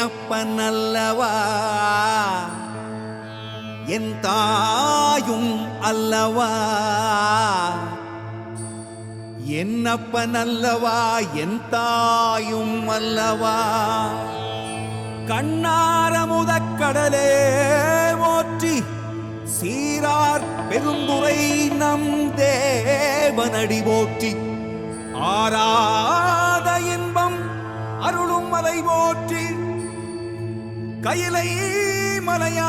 என்னப்பனல்லவா என் தாயும் அல்லவா? என்னப்பனல்லவா என் தாயும் அல்லவா? கண்ணார கடலே போற்றி சீரார் பெருந்துரை நம் தேவனடி போற்றி. ஆராத இன்பம் அருளும் மலை போற்றி கையிலை மலையா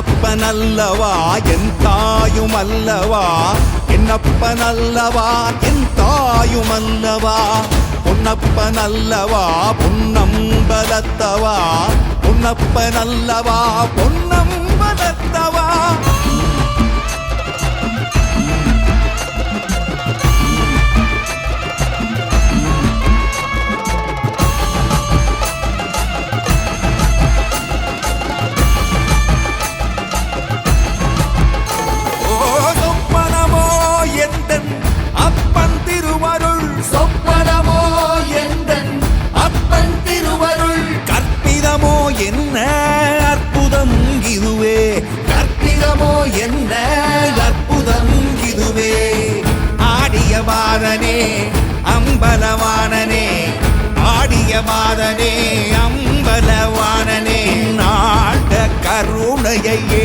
என்னப்பன் அல்லவா என் தாயும் அல்லவா? என்னப்பன் அல்லவா என் தாயும் அல்லவா? பொன்னப்பன் அல்லவா பொன்னம்பலத்தவா? பொன்னப்பன் அல்லவா ஆடிய மாதனே அம்பலவானனே ஆடிய மாதனே அம்பலவானனே நாட கருணையே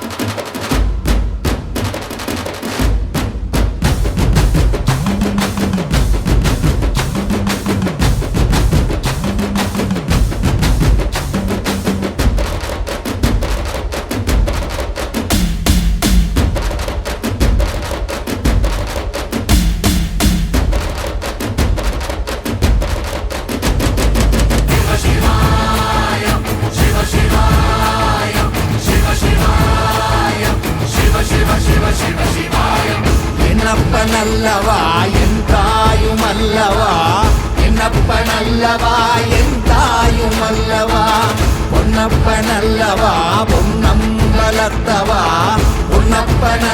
அல்லவா என் தாயும் அல்லவா? பொன்னப்பன் அல்லவா பொன்னம்பலத்தவா பொன்னப்பன் அல்லவா